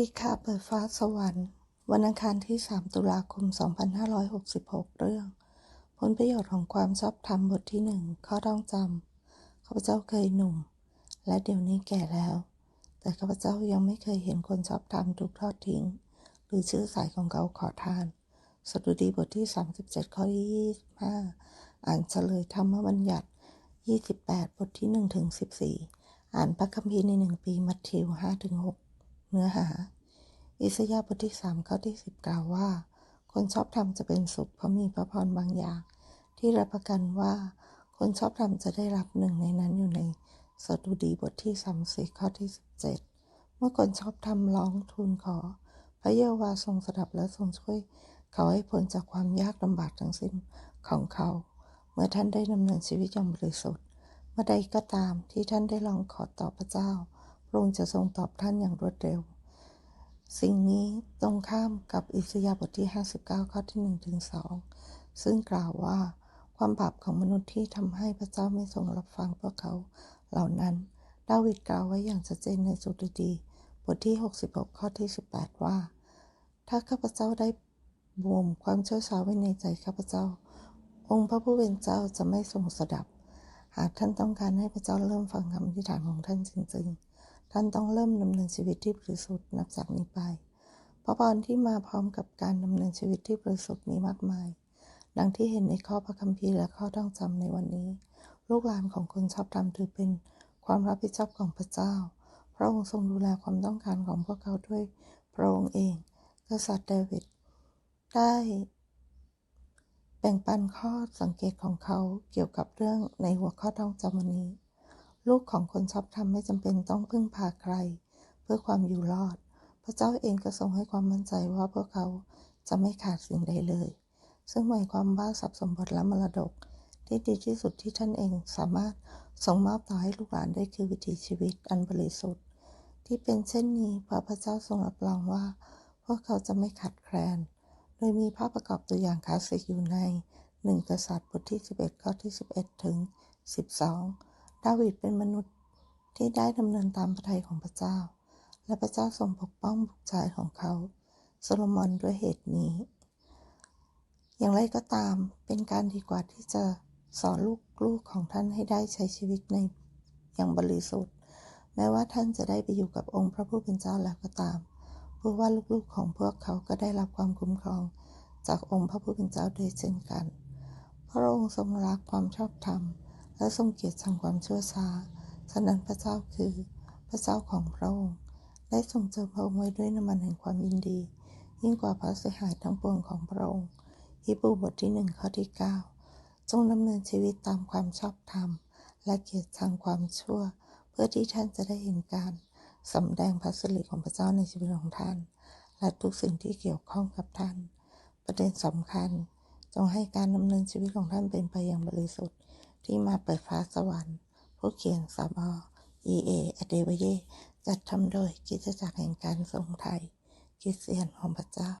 ดีค่ะ เปิดฟ้าสวรรค์ วันอังคารที่ 3 ตุลาคม 2566 เรื่อง ผลประโยชน์ของความชอบธรรมบทที่ 1 ข้อต้องจำข้าพเจ้าเคยหนุ่ม และเดี๋ยวนี้แก่แล้ว แต่ข้าพเจ้ายังไม่เคยเห็นคนชอบธรรมถูกทอดทิ้ง หรือชื่อสายของเขาขอทาน สดุดีบทที่ 37 ข้อที่25 อ่านเฉลยธรรมบัญญัติ 28 บทที่1ถึง14 อ่านพระคัมภีร์ในหนึ่งปี มัทธิว5ถึง6 เนื้อหา อิสยาห์บทที่3ข้อที่10กล่าวว่า คนชอบธรรมจะเป็นสุขเพราะมีพระพรบางอย่าง ที่รับประกันว่า คนชอบธรรมจะได้รับหนึ่งในนั้นอยู่ในสดุดีบทที่34ข้อที่17เมื่อคนชอบธรรมร้องทูลขอ พระเยโฮวาทรงสดับและทรงช่วย เขาให้พ้นจากความยากลำบากทั้งสิ้นของเขา เมื่อท่านได้ดำเนินชีวิตอย่างบริสุทธิ์เมื่อใดก็ตามที่ท่านได้ลองขอต่อพระเจ้า ระองค์จะทรงตอบท่านอย่างรวดเร็ว สิ่งนี้ตรงข้ามกับอิสยาบทที่ 59 ข้อที่1ถึง2ซึ่งกล่าวว่าความบาปของมนุษย์ที่ทำให้พระเจ้าไม่ทรงรับฟังพวกเขาเหล่านั้น ดาวิดกล่าวไว้อย่างชัดเจนในสุดดีบทที่ 66 ข้อที่ 18 ว่า ถ้าข้าพเจ้าได้บ่มความเชื่อชาไว้ในใจข้าพเจ้า องค์พระผู้เป็นเจ้าจะไม่ทรงสดับ หากท่านต้องการให้พระเจ้าเริ่มฟังคำอธิษฐานของท่านจริงๆ ท่านต้องเริ่มดำเนินชีวิตที่บริสุทธิ์นับจากนี้ไป พระพรที่มาพร้อมกับการดำเนินชีวิตที่บริสุทธิ์มีมากมาย ดังที่เห็นในข้อพระคัมภีร์และข้อต้องจำในวันนี้ ลูกหลานของคนชอบธรรมถือเป็นความรับผิดชอบของพระเจ้า พระองค์ทรงดูแลความต้องการของพวกเขาด้วยพระองค์เอง กษัตริย์เดวิดได้แบ่งปันข้อสังเกตของเขาเกี่ยวกับเรื่องในหัวข้อต้องจำวันนี้ ลูกของคนชอบธรรมไม่จำเป็นต้องพึ่งพาใคร เพื่อความอยู่รอด พระเจ้าเองก็ทรงให้ความมั่นใจว่าพวกเขาจะไม่ขาดสิ่งใดเลย ซึ่งหมายความว่าทรัพย์สมบัติและมรดก ที่ดีที่สุดที่ท่านเองสามารถส่งมอบต่อให้ลูกหลานได้คือวิถีชีวิตอันบริสุทธิ์ ที่เป็นเช่นนี้เพราะพระเจ้าทรงรับรองว่า พวกเขาจะไม่ขาดแคลน โดยมีภาพประกอบตัวอย่างคลาสสิกอยู่ในหนึ่งกษัตริย์บทที่ 11 ข้อที่ 11 ถึง 12 ดาวิดเป็นมนุษย์ที่ได้ดำเนินตามพระทัยของพระเจ้า และพระเจ้าทรงปกป้องบุตรชายของเขา โซโลมอนด้วยเหตุนี้ อย่างไรก็ตามเป็นการดีกว่าที่จะสอนลูกๆของท่านให้ได้ใช้ชีวิตในอย่างบริสุทธิ์ แม้ว่าท่านจะได้ไปอยู่กับองค์พระผู้เป็นเจ้าแล้วก็ตามเพราะว่าลูกๆของพวกเขาก็ได้รับความคุ้มครองจากองค์พระผู้เป็นเจ้าด้วยเช่นกัน พระองค์ทรงรักความชอบธรรม และทรงเกลียดชังความชั่วช้าฉะนั้นพระเจ้าคือพระเจ้าของพระองค์ได้ทรงเจิมพระองค์ไว้ด้วยน้ำมันแห่งความยินดี ยิ่งกว่าพระเสียหายทั้งปวงของพระองค์ฮีบรูบทที่หนึ่งข้อที่ 9 จงดำเนินชีวิตตามความชอบธรรม และเกียดชังความชั่ว เพื่อที่ท่านจะได้เห็นการสำแดงพระสิริของพระเจ้าในชีวิตของท่าน และทุกสิ่งที่เกี่ยวข้องกับท่าน ประเด็นสำคัญ จงให้การดำเนินชีวิตของท่านเป็นไปอย่างบริสุทธิ์ ที่มาเปิดฟ้าสวรรค์ ผู้เขียนสามอเอเดวเย จัดทำโดยกิจจักรแห่งการทรงไทยคริสเตียนของพระเจ้า